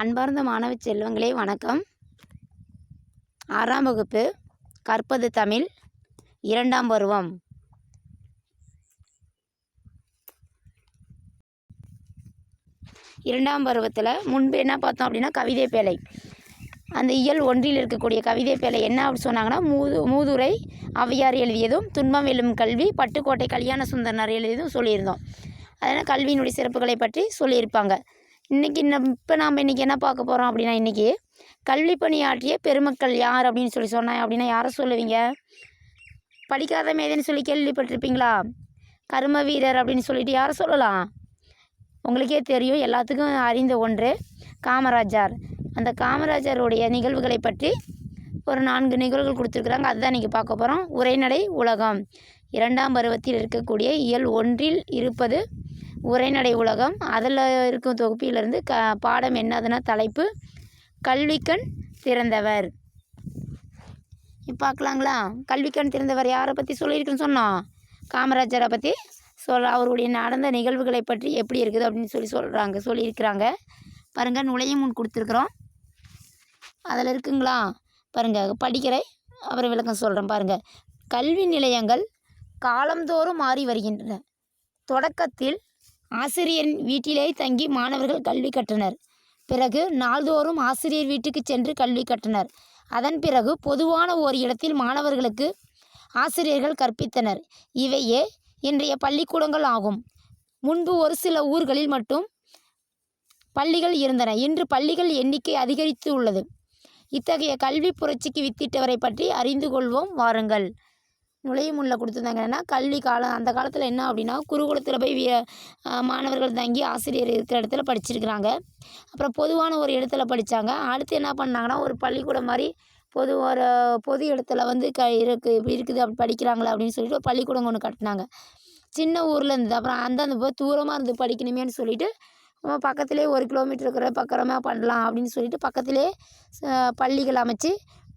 அன்பார்ந்த மாணவ செல்வங்களே வணக்கம். ஆறாம் வகுப்பு கற்பது தமிழ் இரண்டாம் பருவம். இரண்டாம் பருவத்தில் முன்பு என்ன பார்த்தோம் அப்படின்னா கவிதை பேழை. அந்த இயல் ஒன்றில் இருக்கக்கூடிய கவிதை பேழை என்ன அப்படி சொன்னாங்கன்னா மூது மூதுரை ஔவையார் எழுதியதும் துன்பம் வெல்லும் கல்வி பட்டுக்கோட்டை கல்யாண சுந்தரனார் எழுதியதும் சொல்லியிருந்தோம். அதனால் கல்வியினுடைய சிறப்புகளை பற்றி சொல்லியிருப்பாங்க. இன்றைக்கி இப்போ நாம் இன்றைக்கி என்ன பார்க்க போகிறோம் அப்படின்னா இன்றைக்கி கல்வி பணியாற்றிய பெருமக்கள் யார் அப்படின்னு சொல்லி சொன்னாங்க அப்படின்னா யாரை சொல்லுவீங்க? படிக்காத மேதைன்னு சொல்லி கேள்விப்பட்டிருப்பீங்களா? கர்ம வீரர் அப்படின்னு சொல்லிட்டு யாரை சொல்லலாம்? உங்களுக்கே தெரியும் எல்லாத்துக்கும் அறிந்த ஒன்று காமராஜர். அந்த காமராஜருடைய நிகழ்வுகளை பற்றி ஒரு நான்கு நிகழ்வுகள் கொடுத்துருக்குறாங்க. அதுதான் இன்றைக்கி பார்க்க போகிறோம் உரைநடை உலகம். இரண்டாம் பருவத்தில் இருக்கக்கூடிய இயல் ஒன்றில் இருப்பது உரைநடை உலகம். அதில் இருக்கும் தொகுப்பிலிருந்து க பாடம் என்னதுன்னா தலைப்பு கல்விக்கண் திறந்தவர். பார்க்கலாங்களா? கல்விக்கண் திறந்தவர் யாரை பற்றி சொல்லியிருக்குன்னு சொன்னோம்? காமராஜரை பற்றி சொல் அவருடைய நடந்த நிகழ்வுகளை பற்றி எப்படி இருக்குது அப்படின்னு சொல்லி சொல்கிறாங்க சொல்லியிருக்கிறாங்க. பாருங்கள் நுழைய முன் கொடுத்துருக்குறோம். அதில் இருக்குங்களா? பாருங்கள் படிக்கிற அப்புறம் விளக்கம் சொல்கிறேன் பாருங்கள் கல்வி நிலையங்கள் காலந்தோறும் மாறி வருகின்றன. தொடக்கத்தில் ஆசிரியரின் வீட்டிலே தங்கி மாணவர்கள் கல்வி கற்றனர். பிறகு நாள்தோறும் ஆசிரியர் வீட்டுக்கு சென்று கல்வி கற்றனர். அதன் பிறகு பொதுவான ஓர் இடத்தில் மாணவர்களுக்கு ஆசிரியர்கள் கற்பித்தனர். இவையே இன்றைய பள்ளிக்கூடங்கள் ஆகும். முன்பு ஒரு சில ஊர்களில் மட்டும் பள்ளிகள் இருந்தன. இன்று பள்ளிகள் எண்ணிக்கை அதிகரித்து உள்ளது. இத்தகைய கல்வி புரட்சிக்கு வித்திட்டவரை பற்றி அறிந்து கொள்வோம். வாருங்கள். நுழையும் உள்ள என்னென்னா கல்வி காலம் அந்த காலத்தில் என்ன அப்படின்னா குருகுலத்தில் போய் வி- மாணவர்கள் தங்கி ஆசிரியர் இருக்கிற இடத்துல படிச்சிருக்கிறாங்க. அப்புறம் பொதுவான ஒரு இடத்துல படித்தாங்க அடுத்து என்ன பண்ணாங்கன்னா ஒரு பள்ளிக்கூடம் மாதிரி பொது ஒரு பொது இடத்துல வந்து க இருக்கு இப்படி இருக்குது அப்படி படிக்கிறாங்களா அப்படின்னு சொல்லிட்டு ஒரு பள்ளிக்கூடம் ஒன்று கட்டினாங்க. சின்ன ஊரில் இருந்தது. அப்புறம் அந்தந்த போ- தூரமாக இருந்து படிக்கணுமேன்னு சொல்லிட்டு பக்கத்துலேயே பக்கத்திலே ஒரு கிலோமீட்டர் இருக்கிற பக்கமாக பண்ணலாம் அப்படின்னு சொல்லிட்டு பக்கத்திலே பள்ளிகள் அமைச்சு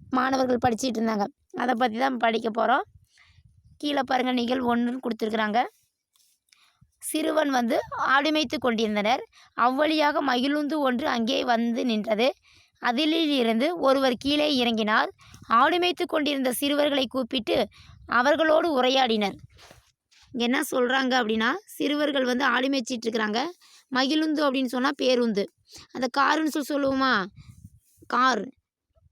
மாணவர்கள் படிச்சிட்டு இருந்தாங்க. அதை பற்றி தான் படிக்க போகிறோம் கீழே பாருங்கள் நிகழ்வு ஒன்றுன்னு கொடுத்துருக்குறாங்க. சிறுவன் வந்து ஆடுமைத்து கொண்டிருந்தனர். அவ்வழியாக மகிழுந்து ஒன்று அங்கே வந்து நின்றது. அதிலிருந்து ஒருவர் கீழே இறங்கினார் ஆடுமைத்து கொண்டிருந்த சிறுவர்களை கூப்பிட்டு அவர்களோடு உரையாடினர். என்ன சொல்கிறாங்க அப்படின்னா சிறுவர்கள் வந்து ஆடு இருக்கிறாங்க. மகிழுந்து அப்படின்னு சொன்னால் பேருந்து. அந்த காருன்னு சொல்லி சொல்லுவோமா? கார்.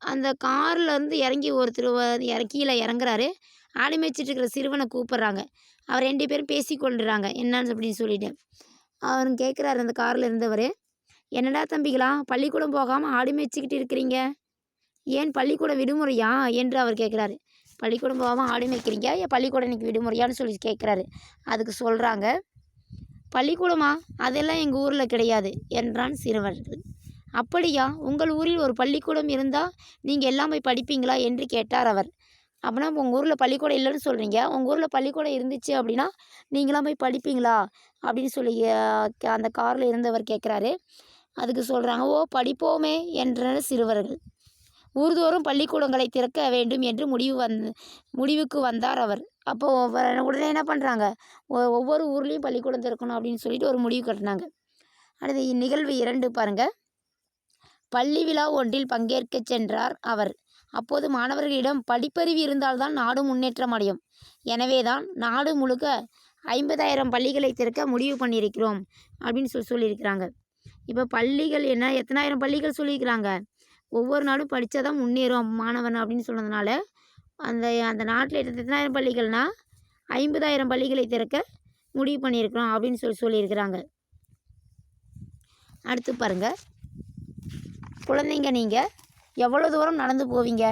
அந்த கார்ல இருந்து இறங்கி ஒருத்தர் இற கீழே இறங்குறாரு. ஆடு மேய்ச்சிட்டு இருக்கிற சிறுவனை கூப்பிட்றாங்க. அவர் ரெண்டு பேரும் பேசி கொள்ளுறாங்க என்னன்னு அப்படின்னு சொல்லிட்டு. அவர் கேட்குறாரு அந்த காரில் இருந்தவர். என்னடா தம்பிகளா பள்ளிக்கூடம் போகாமல் ஆடு மேய்ச்சிக்கிட்டு இருக்கிறீங்க? ஏன் பள்ளிக்கூடம் விடுமுறையா? என்று அவர் கேட்குறாரு பள்ளிக்கூடம் போகாமல் ஆடு மேய்க்கிறீங்க ஏன் பள்ளிக்கூடம் இன்னைக்கு விடுமுறையான்னு சொல்லி கேட்குறாரு அதுக்கு சொல்கிறாங்க பள்ளிக்கூடமா? அதெல்லாம் எங்கள் ஊரில் கிடையாது என்றான் சிறுவர்கள். அப்படியா? உங்கள் ஊரில் ஒரு பள்ளிக்கூடம் இருந்தால் நீங்கள் எல்லாம் போய் படிப்பீங்களா? என்று கேட்டார் அவர். அப்படின்னா உங்கள் ஊரில் பள்ளிக்கூடம் இல்லைன்னு சொல்கிறீங்க உங்கள் ஊரில் பள்ளிக்கூடம் இருந்துச்சு அப்படின்னா நீங்களாம் போய் படிப்பீங்களா? அப்படின்னு சொல்லி அந்த காரில் இருந்தவர் கேட்குறாரு அதுக்கு சொல்கிறாங்க ஓ படிப்போமே என்றனர் சிறுவர்கள். ஊர்தோறும் பள்ளிக்கூடங்களை திறக்க வேண்டும் என்று முடிவு வந் முடிவுக்கு வந்தார் அவர். அப்போது உடனே என்ன பண்ணுறாங்க ஒவ்வொரு ஊர்லேயும் பள்ளிக்கூடம் திறக்கணும் அப்படின்னு சொல்லிட்டு ஒரு முடிவு கட்டினாங்க. அடுத்து இந்நிகழ்வு இரண்டு பாருங்கள் பள்ளி விழா ஒன்றில் பங்கேற்கச் சென்றார் அவர். அப்போது மாணவர்களிடம் படிப்பறிவு இருந்தால்தான் நாடு முன்னேற்றம் அடையும். எனவேதான் நாடு முழுக்க ஐம்பதாயிரம் பள்ளிகளை திறக்க முடிவு பண்ணியிருக்கிறோம் அப்படின்னு சொல்லி சொல்லியிருக்கிறாங்க. இப்போ பள்ளிகள் என்ன எத்தனாயிரம் பள்ளிகள் சொல்லியிருக்கிறாங்க? ஒவ்வொரு நாடும் படித்தா தான் முன்னேறும் மாணவன் அப்படின்னு சொன்னதுனால அந்த அந்த நாட்டில் எத்தனாயிரம் பள்ளிகள்னா ஐம்பதாயிரம் பள்ளிகளை திறக்க முடிவு பண்ணியிருக்கிறோம் அப்படின்னு சொல்லி சொல்லியிருக்கிறாங்க. அடுத்து பாருங்கள் குழந்தைங்க நீங்கள் எவ்வளோ தூரம் நடந்து போவீங்க?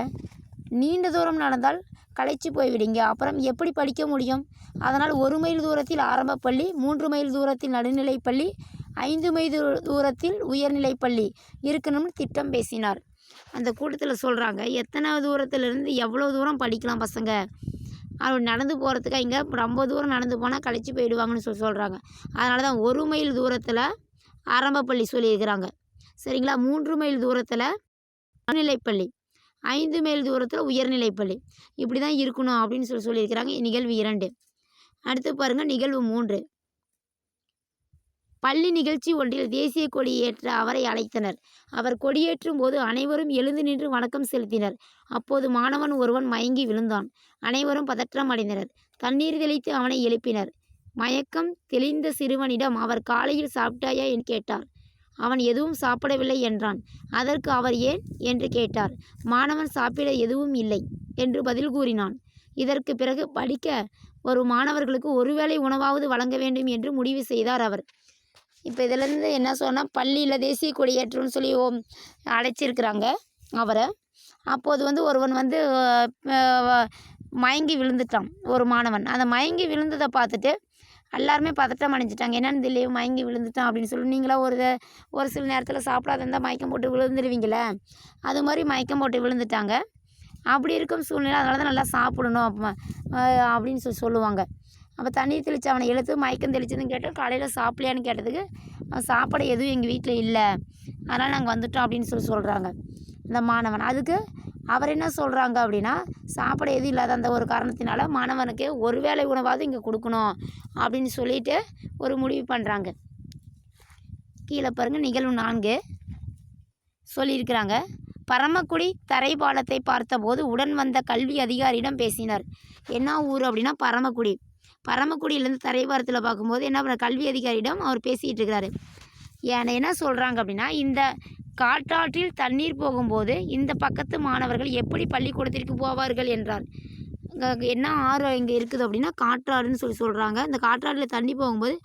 நீண்ட தூரம் நடந்தால் களைச்சி போய்விடுங்க. அப்புறம் எப்படி படிக்க முடியும்? அதனால் ஒரு மைல் தூரத்தில் ஆரம்ப பள்ளி மூன்று மைல் தூரத்தில் நடுநிலைப் பள்ளி ஐந்து மைல் தூரத்தில் உயர்நிலைப் பள்ளி இருக்கணும்னு திட்டம் பேசினார். அந்த கூட்டத்தில் சொல்கிறாங்க எத்தனை தூரத்துலேருந்து எவ்வளோ தூரம் படிக்கலாம் பசங்க? அவர் நடந்து போகிறதுக்கு இங்கே ரொம்ப தூரம் நடந்து போனால் களைச்சி போயிடுவாங்கன்னு சொல்லி சொல்கிறாங்க அதனால தான் ஒரு மைல் தூரத்தில் ஆரம்ப பள்ளி சொல்லியிருக்கிறாங்க. சரிங்களா? மூன்று மைல் தூரத்தில் நிலைப்பள்ளி ஐந்து மைல் தூரத்தில் உயர்நிலைப்பள்ளி. இப்படி தான் இருக்கணும் அப்படின்னு சொல்லி சொல்லியிருக்கிறாங்க. நிகழ்வு இரண்டு. அடுத்து பாருங்கள் நிகழ்வு மூன்று. பள்ளி நிகழ்ச்சி ஒன்றில் தேசிய கொடி ஏற்ற அவரை அழைத்தனர். அவர் கொடியேற்றும் போது அனைவரும் எழுந்து நின்று வணக்கம் செலுத்தினர். அப்போது மாணவன் ஒருவன் மயங்கி விழுந்தான். அனைவரும் பதற்றம் அடைந்தனர். தண்ணீர் தெளித்து அவனை எழுப்பினர். மயக்கம் தெளிந்த சிறுவனிடம் அவர் காலையில் சாப்பிட்டாயா? என்று கேட்டார். அவன் எதுவும் சாப்பிடவில்லை என்றான். அதற்கு அவர் ஏன்? என்று கேட்டார். மாணவன் சாப்பிட எதுவும் இல்லை என்று பதில் கூறினான். இதற்கு பிறகு படிக்க வரும் மாணவர்களுக்கு ஒருவேளை உணவாவது வழங்க வேண்டும் என்று முடிவு செய்தார் அவர். இப்போ இதிலேருந்து என்ன சொன்னால் பள்ளியில் தேசிய கொடியேற்றம்னு சொல்லி ஓ- அழைச்சிருக்கிறாங்க அவரை. அப்போது வந்து ஒருவன் வந்து மயங்கி விழுந்துட்டான் ஒரு மாணவன். அந்த மயங்கி விழுந்ததை பார்த்துட்டு எல்லாருமே பதட்டம் அடைஞ்சிட்டாங்க. என்னென்னு தெரியல மயங்கி விழுந்துட்டான் அப்படின்னு சொல்லி நீங்களாம் ஒரு ஒரு சில நேரத்தில் சாப்பிடாத இருந்தால் மயக்கம் போட்டு விழுந்துருவீங்களே அது மாதிரி மயக்கம் போட்டு விழுந்துட்டாங்க. அப்படி இருக்கும் சூழ்நிலை அதனால தான் நல்லா சாப்பிடணும் அப்போ அப்படின்னு சொல்லி சொல்லுவாங்க. அப்போ தண்ணீர் தெளித்து அவனை எழுத்து மயக்கம் தெளிச்சதுன்னு கேட்டால் காலையில் சாப்பிடலையான்னு கேட்டதுக்கு "அவன் சாப்பாடு எதுவும் எங்கள் வீட்டில் இல்லை. அதனால் நாங்கள் வந்துட்டோம் அப்படின்னு சொல்லி சொல்கிறாங்க இந்த மாணவன். அதுக்கு அவர் என்ன சொல்கிறாங்க அப்படின்னா சாப்பிட எதுவும் இல்லாத அந்த ஒரு காரணத்தினால மாணவனுக்கு ஒரு வேளை உணவாவது இங்கே கொடுக்கணும் அப்படின்னு சொல்லிட்டு ஒரு முடிவு பண்ணுறாங்க கீழே பாருங்கள் நிகழ்வு நான்கு. சொல்லியிருக்கிறாங்க பரமக்குடி தரைபாலத்தை பார்த்தபோது உடன் வந்த கல்வி அதிகாரியிடம் பேசினார். என்ன ஊர் அப்படின்னா பரமக்குடி. பரமக்குடியிலேருந்து தரைபாலத்தில் பார்க்கும்போது என்ன பண்ண கல்வி அதிகாரியிடம் அவர் பேசிகிட்டு இருக்கிறாரு ஏன்னா என்ன சொல்கிறாங்க அப்படின்னா இந்த காற்றாற்றில் தண்ணீர் போகும்போது இந்த பக்கத்து மாணவர்கள் எப்படி பள்ளிக்கூடத்திற்கு போவார்கள் என்றார். என்ன ஆறு இங்கே இருக்குது அப்படின்னா காற்றாறுன்னு சொல்லி சொல்கிறாங்க இந்த காற்றாற்றில் தண்ணி போகும்போது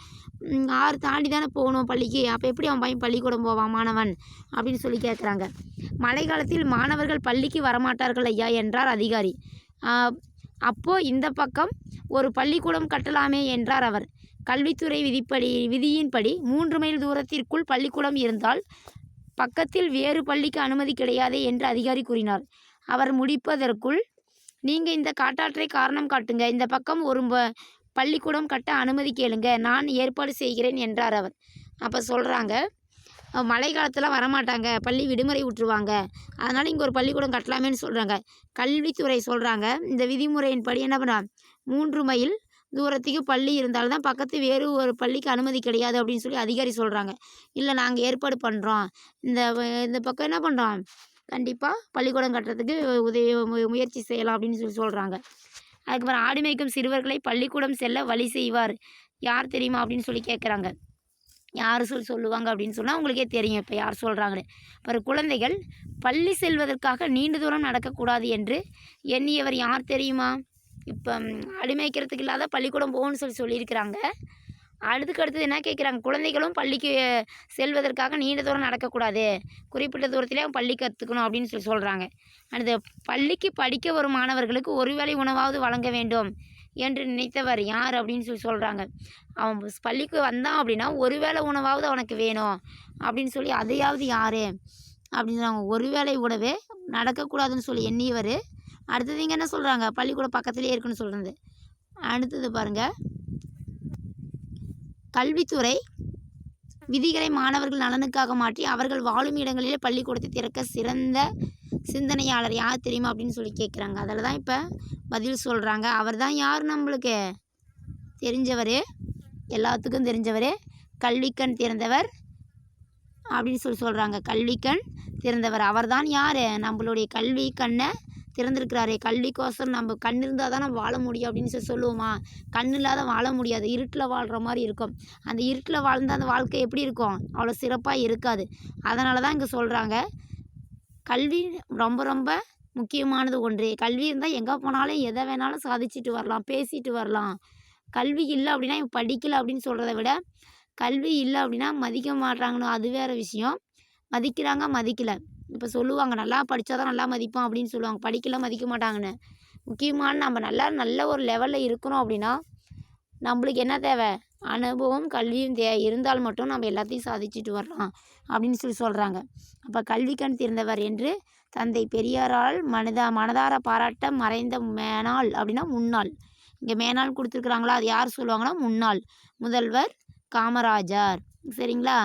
ஆறு தாண்டி தானே போகணும் பள்ளிக்கு. அப்போ எப்படி அவன் பையன் பள்ளிக்கூடம் போவான் மாணவன்? அப்படின்னு சொல்லி கேட்குறாங்க மழை காலத்தில் மாணவர்கள் பள்ளிக்கு வரமாட்டார்கள் ஐயா என்றார் அதிகாரி. அப்போது இந்த பக்கம் ஒரு பள்ளிக்கூடம் கட்டலாமே என்றார் அவர். கல்வித்துறை விதிப்படி விதியின்படி மூன்று மைல் தூரத்திற்குள் பள்ளிக்கூடம் இருந்தால் பக்கத்தில் வேறு பள்ளிக்கு அனுமதி கிடையாது என்று அதிகாரி கூறினார். அவர் முடிப்பதற்குள் நீங்கள் இந்த காட்டாற்றை காரணம் காட்டுங்க. இந்த பக்கம் ஒரு பள்ளிக்கூடம் கட்ட அனுமதி கேளுங்க. நான் ஏற்பாடு செய்கிறேன் என்றார் அவர். அப்போ சொல்கிறாங்க மழை காலத்தில் வரமாட்டாங்க. பள்ளி விடுமுறை விட்டுருவாங்க. அதனால் இங்கே ஒரு பள்ளிக்கூடம் கட்டலாமேன்னு சொல்கிறாங்க கல்வித்துறை சொல்கிறாங்க இந்த விதிமுறையின்படி என்ன பண்ணுறாங்க மூன்று மைல் தூரத்துக்கு பள்ளி இருந்தால்தான் பக்கத்து வேறு ஒரு பள்ளிக்கு அனுமதி கிடையாது அப்படின்னு சொல்லி அதிகாரி சொல்கிறாங்க இல்லை நாங்கள் ஏற்பாடு பண்ணுறோம் இந்த இந்த பக்கம் என்ன பண்ணுறோம் கண்டிப்பாக பள்ளிக்கூடம் கட்டுறதுக்கு உதவி மு- முயற்சி செய்யலாம் அப்படின்னு சொல்லி சொல்கிறாங்க அதுக்கப்புறம் ஆடு மேய்க்கும் சிறுவர்களை பள்ளிக்கூடம் செல்ல வழி செய்வார். யார் தெரியுமா அப்படின்னு சொல்லி கேட்குறாங்க யார் சொல் சொல்லுவாங்க அப்படின்னு சொன்னால் உங்களுக்கே தெரியும். இப்போ யார் சொல்கிறாங்கன்னு ஒரு குழந்தைகள் பள்ளி செல்வதற்காக நீண்ட தூரம் நடக்கக்கூடாது என்று எண்ணியவர் யார் தெரியுமா? இப்போ அடிமைக்கிறதுக்கு இல்லாத பள்ளிக்கூடம் போகணும்னு சொல்லி சொல்லியிருக்கிறாங்க. அடுத்துக்கு அடுத்தது என்ன கேட்குறாங்க? குழந்தைகளும் பள்ளிக்கு செல்வதற்காக நீண்ட தூரம் நடக்கக்கூடாது. குறிப்பிட்ட தூரத்திலே அவன் பள்ளி கற்றுக்கணும் அப்படின்னு சொல்லி சொல்கிறாங்க அடுத்து பள்ளிக்கு படிக்க வரும் மாணவர்களுக்கு ஒருவேளை உணவாவது வழங்க வேண்டும் என்று நினைத்தவர் யார் அப்படின்னு சொல்லி சொல்கிறாங்க அவன் பள்ளிக்கு வந்தான் அப்படின்னா ஒருவேளை உணவாவது அவனுக்கு வேணும் அப்படின்னு சொல்லி அதையாவது யார்? அப்படின்னு ஒரு ஒருவேளை உணவே நடக்கக்கூடாதுன்னு சொல்லி எண்ணியவர் அடுத்தது இங்கே என்ன சொல்கிறாங்க பள்ளிக்கூடம் பக்கத்துலேயே இருக்குன்னு சொல்கிறது அடுத்தது பாருங்கள் கல்வித்துறை விதிகளை மாணவர்கள் நலனுக்காக மாற்றி அவர்கள் வாழும் இடங்களிலே பள்ளிக்கூடத்தை திறக்க சிறந்த சிந்தனையாளர் யார் தெரியுமா அப்படின்னு சொல்லி கேட்குறாங்க அதில் தான் இப்போ பதில் சொல்கிறாங்க அவர் தான் யார் நம்மளுக்கு? தெரிஞ்சவர். எல்லாத்துக்கும் தெரிஞ்சவர். கல்விக்கண் திறந்தவர் அப்படின்னு சொல்லி சொல்கிறாங்க கல்விக்கண் திறந்தவர். அவர்தான் யார்? நம்மளுடைய கல்வி கண்ணை திறந்திருக்கிறாரே. கல்விக்கோசரம் நம்ம கண் இருந்தால் தான் நம்ம வாழ முடியும் அப்படின்னு சொல்லி சொல்லுவோமா? கண் இல்லாத வாழ முடியாது. இருட்டில் வாழ்கிற மாதிரி இருக்கும். அந்த இருட்டில் வாழ்ந்தால் அந்த வாழ்க்கை எப்படி இருக்கும்? அவ்வளோ சிறப்பாக இருக்காது. அதனால தான் இங்கே சொல்கிறாங்க கல்வி ரொம்ப ரொம்ப முக்கியமானது ஒன்று. கல்வி இருந்தால் எங்கே போனாலும் எதை வேணாலும் சாதிச்சுட்டு வரலாம் பேசிட்டு வரலாம். கல்வி இல்லை அப்படின்னா இவன் படிக்கலை அப்படின்னு சொல்கிறத விட கல்வி இல்லை அப்படின்னா மதிக்க மாட்றாங்கன்னு அது வேறு விஷயம். மதிக்கிறாங்க மதிக்கலை. இப்போ சொல்லுவாங்க நல்லா படித்தா தான் நல்லா மதிப்போம் அப்படின்னு சொல்லுவாங்க. படிக்கலாம் மதிக்க மாட்டாங்கன்னு. முக்கியமான நம்ம நல்லா நல்ல ஒரு லெவலில் இருக்கிறோம் அப்படின்னா நம்மளுக்கு என்ன தேவை? அனுபவம் கல்வியும் தே இருந்தால் மட்டும் நம்ம எல்லாத்தையும் சாதிச்சுட்டு வரலாம் அப்படின்னு சொல்லி சொல்கிறாங்க அப்போ கல்வி கண் திறந்தவர் என்று தந்தை பெரியாரால் மனதா மனதார பாராட்ட மறைந்த மேனாள் அப்படின்னா முன்னாள். இங்கே மேனாள் கொடுத்துருக்குறாங்களா? அது யார் சொல்லுவாங்கன்னா முன்னாள். முதல்வர் காமராஜர். சரிங்களா?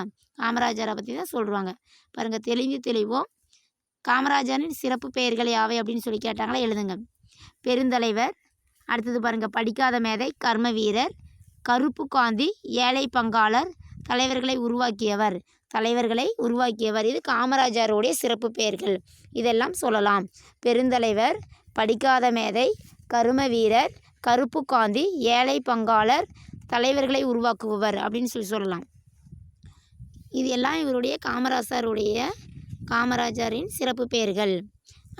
காமராஜரை பற்றி தான் சொல்கிறாங்க பாருங்கள் தெளிந்து தெளிவோம். காமராஜரின் சிறப்பு பெயர்கள் யாவை அப்படின்னு சொல்லி கேட்டாங்களா? எழுதுங்க. பெருந்தலைவர் அடுத்தது பாருங்கள் படிக்காத மேதை கர்ம வீரர் கருப்பு காந்தி ஏழை பங்காளர் தலைவர்களை உருவாக்கியவர். தலைவர்களை உருவாக்கியவர் இது காமராஜருடைய சிறப்பு பெயர்கள். இதெல்லாம் சொல்லலாம். பெருந்தலைவர் படிக்காத மேதை கரும வீரர் கருப்பு காந்தி ஏழை பங்காளர் தலைவர்களை உருவாக்குபவர் அப்படின்னு சொல்லி சொல்லலாம். இது எல்லாம் இவருடைய காமராஜருடைய காமராஜரின் சிறப்பு பெயர்கள்.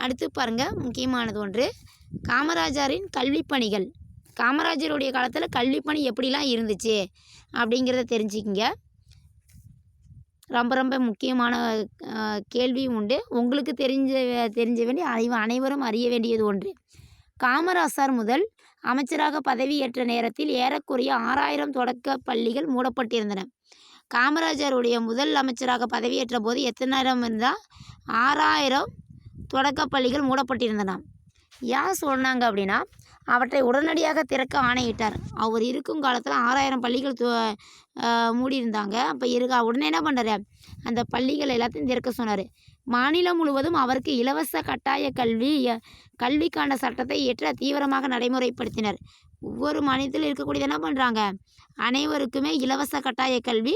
அடுத்து பாருங்கள் முக்கியமானது ஒன்று. காமராஜரின் கல்விப்பணிகள் காமராஜருடைய காலத்தில் கல்விப்பணி எப்படிலாம் இருந்துச்சு அப்படிங்கிறத தெரிஞ்சுக்கிங்க. ரொம்ப ரொம்ப முக்கியமான கேள்வியும் உண்டு. உங்களுக்கு தெரிஞ்ச தெரிஞ்ச வேண்டிய அறிவு அனைவரும் அறிய வேண்டியது ஒன்று. காமராசர் முதல் அமைச்சராக பதவியேற்ற நேரத்தில் ஏறக்குறைய ஆறாயிரம் தொடக்க பள்ளிகள் மூடப்பட்டிருந்தன. காமராஜருடைய முதல் அமைச்சராக பதவியேற்ற போது எத்தனாயிரம் இருந்தால் ஆறாயிரம் தொடக்கப்பள்ளிகள் மூடப்பட்டிருந்தன ஏன் சொன்னாங்க அப்படின்னா அவற்றை உடனடியாக திறக்க ஆணையிட்டார். அவர் இருக்கும் காலத்தில் ஆறாயிரம் பள்ளிகள் து மூடியிருந்தாங்க. அப்போ இருக்க உடனே என்ன பண்ணுறாரு அந்த பள்ளிகள் எல்லாத்தையும் திறக்க சொன்னார். மாநிலம் முழுவதும் அவருக்கு இலவச கட்டாய கல்வி கல்விக்கான சட்டத்தை ஏற்ற தீவிரமாக நடைமுறைப்படுத்தினர். ஒவ்வொரு மாநிலத்திலும் இருக்கக்கூடியது என்ன பண்ணுறாங்க அனைவருக்குமே இலவச கட்டாய கல்வி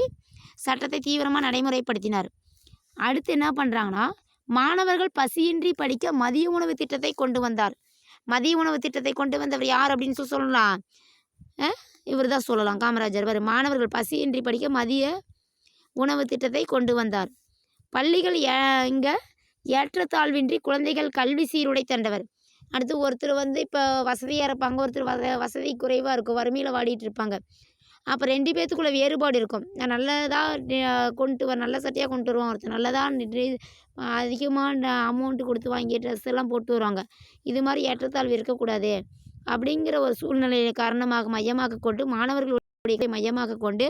சட்டத்தை தீவிரமாக நடைமுறைப்படுத்தினார். அடுத்து என்ன பண்ணுறாங்கன்னா மாணவர்கள் பசியின்றி படிக்க மதிய உணவு திட்டத்தை கொண்டு வந்தார். மதிய உணவு திட்டத்தை கொண்டு வந்தவர் யார் அப்படின்னு சொல்லி சொல்லலாம். இவர் தான் சொல்லலாம். காமராஜர். வர் மாணவர்கள் பசியின்றி படிக்க மதிய உணவு திட்டத்தை கொண்டு வந்தார். பள்ளிகள் இங்கே ஏற்றத்தாழ்வின்றி குழந்தைகள் கல்வி சீருடை தண்டவர் அடுத்து ஒருத்தர் வந்து இப்போ வசதியாக இருப்பாங்க ஒருத்தர் வச வசதி குறைவாக இருக்கும் வறுமையில் வாடிட்டு இருப்பாங்க. அப்போ ரெண்டு பேர்த்துக்குள்ள வேறுபாடு இருக்கும். நான் நல்லதாக கொண்டு வர நல்ல சட்டையாக கொண்டு வருவான் ஒருத்தர் நல்லதாக அதிகமாக அமௌண்ட்டு கொடுத்து வாங்கி ட்ரெஸ் எல்லாம் போட்டு வருவாங்க. இது மாதிரி ஏற்றத்தாழ்வு இருக்கக்கூடாது. அப்படிங்கிற ஒரு சூழ்நிலையை காரணமாக மையமாக கொண்டு மாணவர்களுடைய மையமாக கொண்டு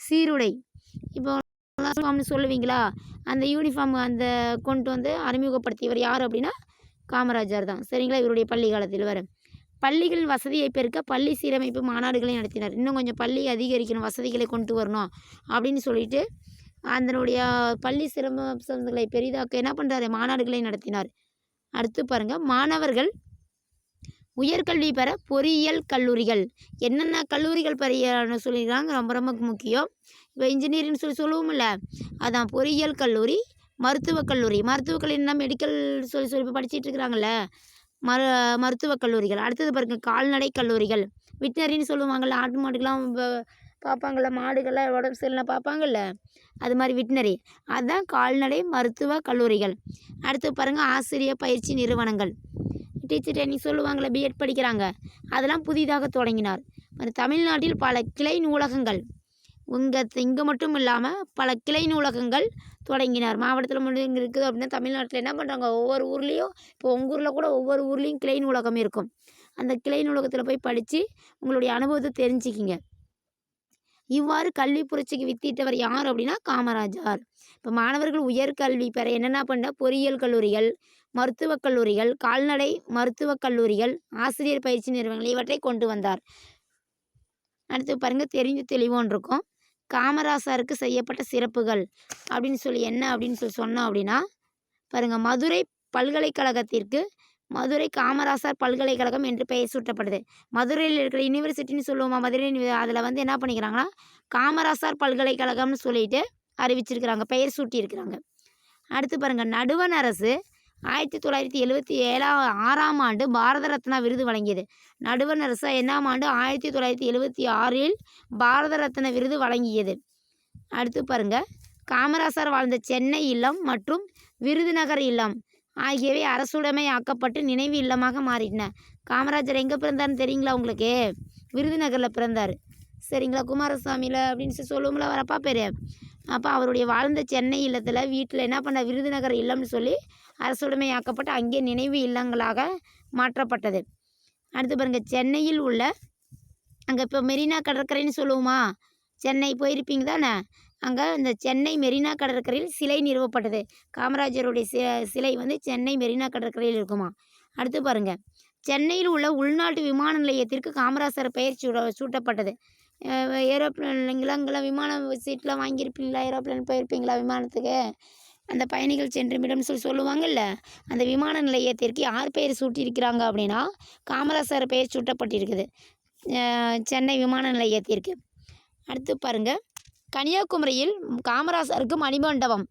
சீருடை. இப்போ யூனிஃபார்ம்னு சொல்லுவீங்களா? அந்த யூனிஃபார்ம் அந்த கொண்டு வந்து அறிமுகப்படுத்தியவர் யார் அப்படின்னா காமராஜர் தான். சரிங்களா? இவருடைய பள்ளி காலத்தில் வர. பள்ளிகள் வசதியை பெருக்க பள்ளி சீரமைப்பு மாநாடுகளை நடத்தினார். இன்னும் கொஞ்சம் பள்ளி அதிகரிக்கணும் வசதிகளை கொண்டு வரணும் அப்படின்னு சொல்லிட்டு அதனுடைய பள்ளி சிரமங்களை பெரிதாக்க என்ன பண்ணுறாரு மாநாடுகளை நடத்தினார். அடுத்து பாருங்கள் மாணவர்கள் உயர்கல்வி பெற பொறியியல் கல்லூரிகள். என்னென்ன கல்லூரிகள் பெறன்னு சொல்லியிருக்காங்க. ரொம்ப ரொம்ப முக்கியம். இப்போ இன்ஜினியரிங் சொல்லி சொல்லுவோம்ல அதான் பொறியியல் கல்லூரி மருத்துவக் கல்லூரி. மருத்துவக் கல்லூரினா மெடிக்கல் சொல்லி சொல்லி இப்போ படிச்சிட்டு இருக்கிறாங்கல்ல. மரு மருத்துவக் கல்லூரிகள். அடுத்தது பாருங்கள் கால்நடை கல்லூரிகள். விட்னரின்னு சொல்லுவாங்கள்ல ஆட்டு மாடுக்கெல்லாம் பார்ப்பாங்கள்ல மாடுகள்லாம் உடம்பு சரியில்லை பார்ப்பாங்கள்ல அது மாதிரி விட்னரி அதுதான் கால்நடை மருத்துவ கல்லூரிகள். அடுத்து பாருங்கள் ஆசிரியர் பயிற்சி நிறுவனங்கள். டீச்சர் ட்ரைனிங் சொல்லுவாங்கள்ல பிஎட் படிக்கிறாங்க. அதெல்லாம் புதிதாக தொடங்கினார். தமிழ்நாட்டில் பல கிளை நூலகங்கள். இங்கே இங்கே மட்டும் இல்லாமல் பல கிளை நூலகங்கள் தொடங்கினார். மாவட்டத்தில் மட்டும் இங்கே இருக்குது அப்படின்னா தமிழ்நாட்டில் என்ன பண்ணுறாங்க ஒவ்வொரு ஊர்லேயும் இப்போ உங்கள் ஊரில் கூட ஒவ்வொரு ஊர்லேயும் கிளை நூலகம் இருக்கும். அந்த கிளை நூலகத்தில் போய் படித்து உங்களுடைய அனுபவத்தை தெரிஞ்சுக்கிங்க. இவ்வாறு கல்வி புரட்சிக்கு வித்திட்டவர் யார் அப்படின்னா காமராஜர். இப்போ மாணவர்கள் உயர்கல்வி பெற என்னென்ன பண்ண? பொறியியல் கல்லூரிகள் மருத்துவக் கல்லூரிகள் கால்நடை மருத்துவக் கல்லூரிகள் ஆசிரியர் பயிற்சி நிறுவனங்கள் இவற்றை கொண்டு வந்தார். அடுத்து பாருங்கள் தெரிஞ்சு தெளிவோன்னு இருக்கும். காமராசருக்கு செய்யப்பட்ட சிறப்புகள். அப்படின்னு சொல்லி என்ன அப்படின்னு சொல்லி சொன்னோம் அப்படின்னா பாருங்கள் மதுரை பல்கலைக்கழகத்திற்கு மதுரை காமராசர் பல்கலைக்கழகம் என்று பெயர் சூட்டப்படுது. மதுரையில் இருக்கிற யூனிவர்சிட்டின்னு சொல்லுவோமா மதுரை அதில் வந்து என்ன பண்ணிக்கிறாங்கன்னா காமராசர் பல்கலைக்கழகம்னு சொல்லிட்டு அறிவிச்சிருக்கிறாங்க பெயர் சூட்டியிருக்கிறாங்க. அடுத்து பாருங்கள் நடுவண் அரசு ஆயிரத்தி தொள்ளாயிரத்தி எழுவத்தி ஏழாம் ஆறாம் ஆண்டு பாரத ரத்னா விருது வழங்கியது. நடுவண் அரசு என்னாம் ஆண்டு ஆயிரத்தி தொள்ளாயிரத்தி எழுவத்தி ஆறில் பாரத ரத்ன விருது வழங்கியது. அடுத்து பாருங்கள் காமராசர் வாழ்ந்த சென்னை இல்லம் மற்றும் விருதுநகர் இல்லம் ஆகியவை அரசுடைமை ஆக்கப்பட்டு நினைவு இல்லமாக மாறின. காமராஜர் எங்கே பிறந்தார்னு தெரியுங்களா உங்களுக்கு? விருதுநகரில் பிறந்தார். சரிங்களா? குமாரசாமியில் அப்படின்னு சொல்லி சொல்லுவோம்ல வரப்பா பேர். அப்போ அவருடைய வாழ்ந்த சென்னை இல்லத்தில் வீட்டில் என்ன பண்ண? விருதுநகர் இல்லம்னு சொல்லி அரசுடைமையாக்கப்பட்டு அங்கே நினைவு இல்லங்களாக மாற்றப்பட்டது. அடுத்து பாருங்கள் சென்னையில் உள்ள அங்கே இப்போ மெரினா கடற்கரைன்னு சொல்லுவோமா? சென்னை போயிருப்பீங்க தானே? அங்கே இந்த சென்னை மெரினா கடற்கரையில் சிலை நிறுவப்பட்டது. காமராஜருடைய சி சிலை வந்து சென்னை மெரினா கடற்கரையில் இருக்குமா? அடுத்து பாருங்கள் சென்னையில் உள்ள உள்நாட்டு விமான நிலையத்திற்கு காமராசர் பெயர் சூட சூட்டப்பட்டது. ஏரோப்ளேன் இங்கெல்லாம் விமான சீட்லாம் வாங்கியிருப்பீங்களா? ஏரோப்ளேன் போயிருப்பீங்களா விமானத்துக்கு? அந்த பயணிகள் சென்றுமிடம் சொல்லி சொல்லுவாங்கல்ல அந்த விமான நிலையத்திற்கு யார் பெயர் சூட்டியிருக்கிறாங்க அப்படின்னா காமராசர் பெயர் சூட்டப்பட்டிருக்குது. சென்னை விமான நிலையத்திற்கு. அடுத்து பாருங்க. கன்னியாகுமரியில் காமராசருக்கு மணிமண்டபம்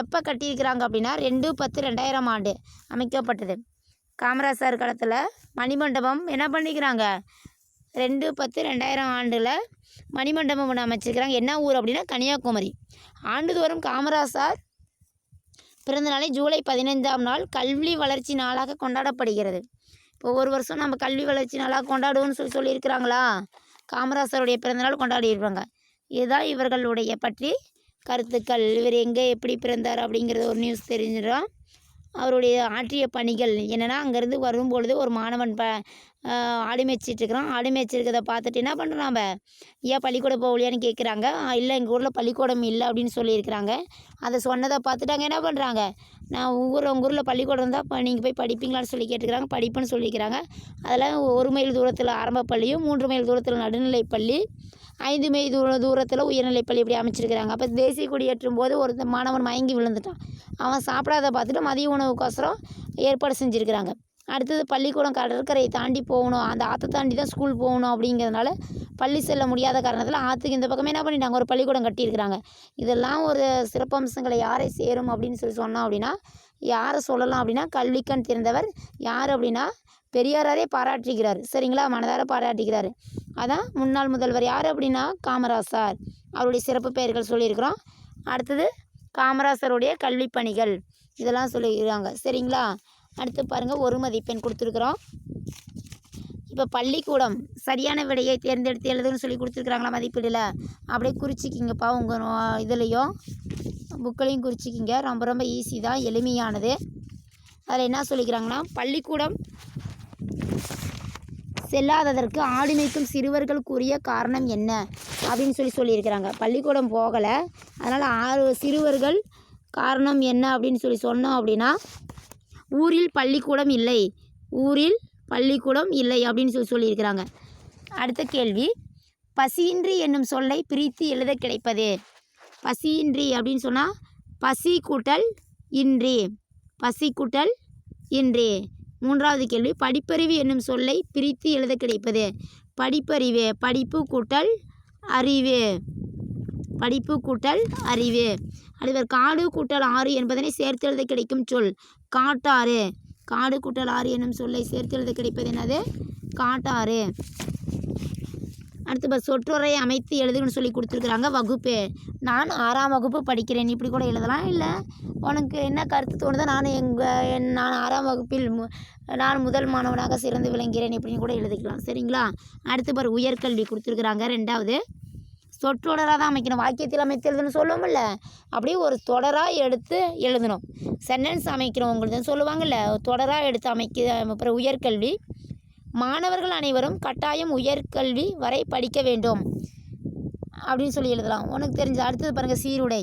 எப்போ கட்டியிருக்கிறாங்க அப்படின்னா ரெண்டு பத்து ரெண்டாயிரம் ஆண்டு அமைக்கப்பட்டது. காமராசர் காலத்தில் மணிமண்டபம் என்ன பண்ணிக்கிறாங்க? ரெண்டு பத்து ரெண்டாயிரம் ஆண்டில் மணிமண்டபம் ஒன்று அமைச்சிருக்கிறாங்க. என்ன ஊர் அப்படின்னா கன்னியாகுமரி. ஆண்டுதோறும் காமராசர் பிறந்தநாளை ஜூலை பதினைந்தாம் நாள் கல்வி வளர்ச்சி நாளாக கொண்டாடப்படுகிறது. இப்போ ஒரு வருஷம் நம்ம கல்வி வளர்ச்சி நாளாக கொண்டாடுவோம்னு சொல்லி சொல்லியிருக்கிறாங்களா? காமராசருடைய பிறந்தநாள் கொண்டாடிடுவாங்க இதுதான் இவர்களுடைய பற்றி கருத்துக்கள். இவர் எங்கே எப்படி பிறந்தார் அப்படிங்கிறது ஒரு நியூஸ் தெரிஞ்சிடும். அவருடைய ஆற்றிய பணிகள் என்னென்னா அங்கேருந்து வரும்பொழுது ஒரு மாணவன் ப ஆடு மேய்ச்சிட்ருக்குறோம் இருக்கிறான் ஆடு மேய்ச்சிருக்கிறத பார்த்துட்டு என்ன பண்ணுறோம் நம்ம ஏன் பள்ளிக்கூடம் போகலையான்னு கேட்குறாங்க இல்லை எங்கள் ஊரில் பள்ளிக்கூடம் இல்லை அப்படின்னு சொல்லியிருக்கிறாங்க. அதை சொன்னதை பார்த்துட்டு அங்கே என்ன பண்ணுறாங்க நான் ஊர் உங்கள் ஊரில் பள்ளிக்கூடம் இருந்தால் இப்போ நீங்கள் போய் படிப்பீங்களான்னு சொல்லி கேட்டுக்கிறாங்க. படிப்புன்னு சொல்லிக்கிறாங்க அதெல்லாம் ஒரு மைல் தூரத்தில் ஆரம்ப பள்ளியும் மூன்று மைல் தூரத்தில் நடுநிலை பள்ளி ஐந்து மைல் தூர தூரத்தில் உயர்நிலைப்பள்ளி இப்படி அமைச்சிருக்கிறாங்க. அப்போ தேசிய கொடி ஏற்றும் போது ஒரு மாணவன் மயங்கி விழுந்துட்டான். அவன் சாப்பிடாத பார்த்துட்டு மதிய உணவுக்கோசரம் ஏற்பாடு செஞ்சுருக்கிறாங்க. அடுத்தது பள்ளிக்கூடம் கடற்கரையை தாண்டி போகணும். அந்த ஆற்றை தாண்டி தான் ஸ்கூல் போகணும் அப்படிங்கிறதுனால பள்ளி செல்ல முடியாத காரணத்தில் ஆற்றுக்கு இந்த பக்கமே என்ன பண்ணிட்டாங்க? ஒரு பள்ளிக்கூடம் கட்டியிருக்கிறாங்க. இதெல்லாம் ஒரு சிறப்பம்சங்களை யாரை சேரும் அப்படின்னு சொல்லி சொன்னோம் அப்படின்னா யாரை சொல்லலாம் அப்படின்னா கல்விக்கண் திறந்தவர் யார் அப்படின்னா பெரியாரே பாராட்டிக்கிறார் சரிங்களா? மனதார பாராட்டிக்கிறார் அதான் முன்னாள் முதல்வர் யார் அப்படின்னா காமராசர். அவருடைய சிறப்பு பெயர்கள் சொல்லியிருக்கிறோம். அடுத்தது காமராசருடைய கல்வி பணிகள் இதெல்லாம் சொல்லியிருக்காங்க சரிங்களா? அடுத்து பாருங்கள் ஒரு மதிப்பெண் கொடுத்துருக்குறோம். இப்போ பள்ளிக்கூடம் சரியான விடையை தேர்ந்தெடுத்து எழுதுன்னு சொல்லி கொடுத்துருக்குறாங்களா மதிப்பீடில்? அப்படியே குறிச்சிக்கிங்கப்பா உங்கள் இதுலேயும் புக்கிலையும் குறிச்சிக்கிங்க. ரொம்ப ரொம்ப ஈஸி தான் எளிமையானது. அதில் என்ன சொல்லிக்கிறாங்கன்னா பள்ளிக்கூடம் செல்லாததற்கு ஆடிமைக்கும் சிறுவர்களுக்குரிய சிறுவர்கள் கூறிய காரணம் என்ன? அப்படின்னு சொல்லி சொல்லியிருக்கிறாங்க. பள்ளிக்கூடம் போகலை. அதனால் ஆறு சிறுவர்கள் காரணம் என்ன அப்படின்னு சொல்லி சொன்னோம் அப்படின்னா ஊரில் பள்ளிக்கூடம் இல்லை. ஊரில் பள்ளிக்கூடம் இல்லை அப்படின்னு சொல்லி சொல்லியிருக்கிறாங்க. அடுத்த கேள்வி. பசியின்றி என்னும் சொல்லை பிரித்து எழுத கிடைப்பது? பசியின்றி அப்படின்னு சொன்னால் பசி கூட்டல் இன்றி. பசி கூட்டல் இன்றி. மூன்றாவது கேள்வி. படிப்பறிவு என்னும் சொல்லை பிரித்து எழுத கிடைப்பது? படிப்பறிவு படிப்பு கூட்டல் அறிவு. படிப்பு கூட்டல் அறிவு. அடுத்தவர் காடு கூட்டல் ஆறு என்பதனை சேர்த்து எழுத கிடைக்கும் சொல். காட்டாறு. காடு கூட்டல் ஆறு என்னும் சொல்லை சேர்த்து எழுத கிடைப்பது என்னது? காட்டாறு. அடுத்து இப்போ சொற்றொரை அமைத்து எழுதுன்னு சொல்லி கொடுத்துருக்குறாங்க வகுப்பு. நான் ஆறாம் வகுப்பு படிக்கிறேன். இப்படி கூட எழுதலாம்? இல்லை. உனக்கு என்ன கருத்து தோணுதோ நான் எங்கள் நான் ஆறாம் வகுப்பில் மு நான் முதல் மாணவனாக சிறந்து விளங்குகிறேன். இப்படின்னு கூட எழுதிக்கலாம். சரிங்களா? அடுத்து பாரு உயர்கல்வி கொடுத்துருக்குறாங்க. ரெண்டாவது சொற்றொடராக தான் அமைக்கணும். வாக்கியத்தில் அமைத்து எழுதணும் சொல்லுவோம்ல அப்படியே ஒரு தொடராக எடுத்து எழுதணும். சென்டென்ஸ் அமைக்கிறோம் உங்களுக்கு சொல்லுவாங்கள்ல தொடராக எடுத்து அமைக்க அப்புறம் உயர்கல்வி. மாணவர்கள் அனைவரும் கட்டாயம் உயர்கல்வி வரை படிக்க வேண்டும். அப்படின்னு சொல்லி எழுதலாம். உனக்கு தெரிஞ்ச அடுத்தது பாருங்கள் சீருடை.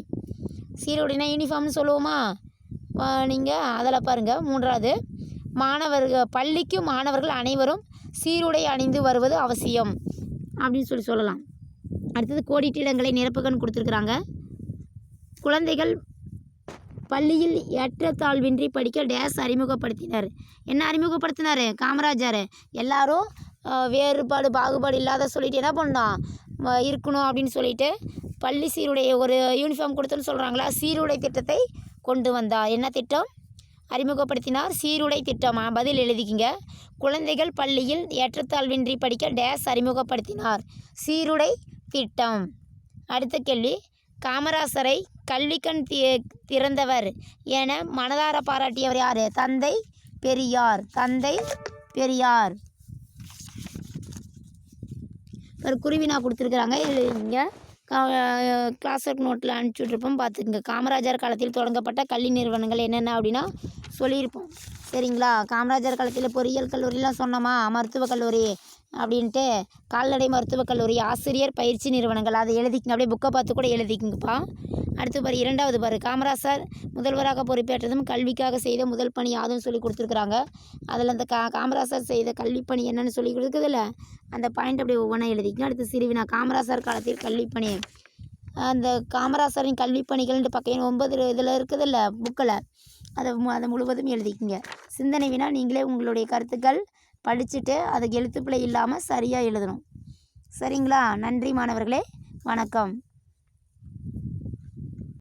சீருடைனா யூனிஃபார்ம்னு சொல்லுவோமா? நீங்கள் அதில் பாருங்கள் மூன்றாவது. மாணவர்கள் பள்ளிக்கு மாணவர்கள் அனைவரும் சீருடை அணிந்து வருவது அவசியம். அப்படின்னு சொல்லி சொல்லலாம். அடுத்தது கோடிட்டு இடங்களை கொடுத்துருக்குறாங்க. குழந்தைகள் பள்ளியில் ஏற்றத்தாழ்வின்றி படிக்க டேஸ் அறிமுகப்படுத்தினார். என்ன அறிமுகப்படுத்தினார்? காமராஜர். எல்லாரும் வேறுபாடு பாகுபாடு இல்லாத சொல்லிட்டு என்ன பண்ணோம் இருக்கணும் அப்படின்னு சொல்லிட்டு பள்ளி சீருடை ஒரு யூனிஃபார்ம் கொடுத்துன்னு சொல்கிறாங்களா சீருடை திட்டத்தை கொண்டு வந்தார் என்ன திட்டம்? அறிமுகப்படுத்தினார் சீருடை திட்டம். பதில் எழுதிக்கிங்க. குழந்தைகள் பள்ளியில் ஏற்றத்தாழ்வின்றி படிக்க டேஸ் அறிமுகப்படுத்தினார். சீருடை திட்டம். அடுத்த கேள்வி. காமராசரை கல்விக்கண் தி திறந்தவர் என மனதார பாராட்டியவர் யார்? தந்தை பெரியார். தந்தை பெரியார். ஒரு குருவினா கொடுத்துருக்குறாங்க. இங்கே கிளாஸ் ஒர்க் நோட்டில் அனுப்பிச்சி விட்ருப்போம் பார்த்துக்குங்க. காமராஜர் காலத்தில் தொடங்கப்பட்ட கல்வி நிறுவனங்கள் என்னென்ன அப்படின்னா சொல்லியிருப்போம். சரிங்களா? காமராஜர் காலத்தில் பொறியியல் கல்லூரிலாம் சொன்னோமா? மருத்துவக் கல்லூரி. அப்படின்ட்டு கால்நடை மருத்துவக் கல்லூரி ஆசிரியர் பயிற்சி நிறுவனங்கள். அதை எழுதிக்கங்க. அப்படியே புக்கை பார்த்து கூட எழுதிக்கங்கப்பா. அடுத்து பாரு இரண்டாவது பாரு. காமராசர் முதல்வராக பொறுப்பேற்றதும் கல்விக்காக செய்த முதல் பணி யாதும் சொல்லி கொடுத்துருக்குறாங்க. அதில் அந்த கா காமராசர் செய்த கல்விப்பணி என்னென்னு என்னன்னு சொல்லி கொடுக்குதுல்ல அந்த பாயிண்ட் அப்படியே ஒவ்வொன்றா எழுதிக்கங்க. அடுத்து சிறுவினா காமராசர் காலத்தில் கல்விப்பணி அந்த காமராசரின் கல்விப் பணிகள்ன்ட்டு பக்கம் ஒன்பது இதில் இருக்குதுல்ல புக்கில் அதை அதை முழுவதும் எழுதிக்கங்க. சிந்தனை வினா நீங்களே உங்களுடைய கருத்துக்கள் படிச்சுட்டு அதுக்கு எழுத்துப்பிழை இல்லாமல் சரியாக எழுதணும். சரிங்களா? நன்றி மாணவர்களே. வணக்கம்.